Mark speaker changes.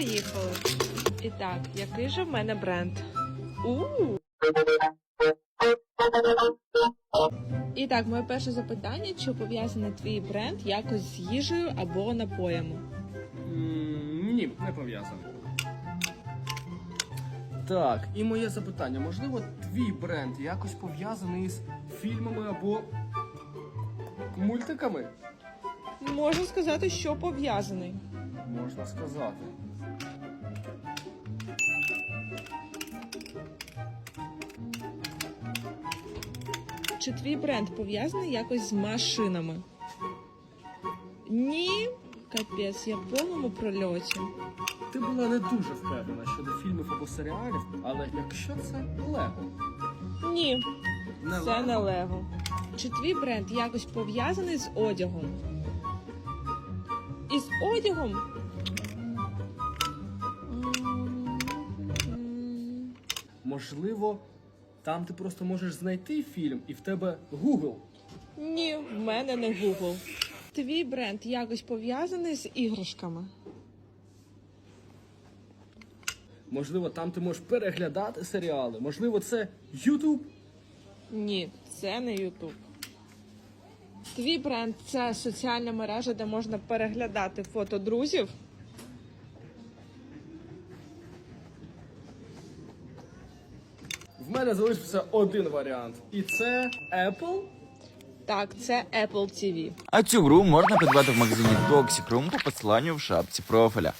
Speaker 1: Поїхали. І так, який же в мене бренд? у І так, моє перше запитання: чи пов'язаний твій бренд якось з їжею або напоями?
Speaker 2: М, Ні, не пов'язаний. Так, і моє запитання: можливо, твій бренд якось пов'язаний з фільмами або мультиками?
Speaker 1: Можна сказати, що пов'язаний.
Speaker 2: Можна сказати.
Speaker 1: Чи твій бренд пов'язаний якось з машинами? Ні. Капець, я в повному прольоті.
Speaker 2: Ти була не дуже впевнена щодо фільмів або серіалів, але якщо це Лего,
Speaker 1: Ні,
Speaker 2: не
Speaker 1: це не Лего. Чи твій бренд якось пов'язаний з одягом? Із одягом?
Speaker 2: Можливо, там ти просто можеш знайти фільм і в тебе Google.
Speaker 1: Ні, в мене не Google. Твій бренд якось пов'язаний з іграшками?
Speaker 2: Можливо, там ти можеш переглядати серіали. Можливо, це YouTube.
Speaker 1: Ні, це не YouTube. Твій бренд це соціальна мережа, де можна переглядати фото друзів.
Speaker 2: В мене залишився один варіант, і це Apple.
Speaker 1: Так, це Apple TV.
Speaker 3: А цю гру можна придбати в магазині Toxic Room по посиланню в шапці профіля.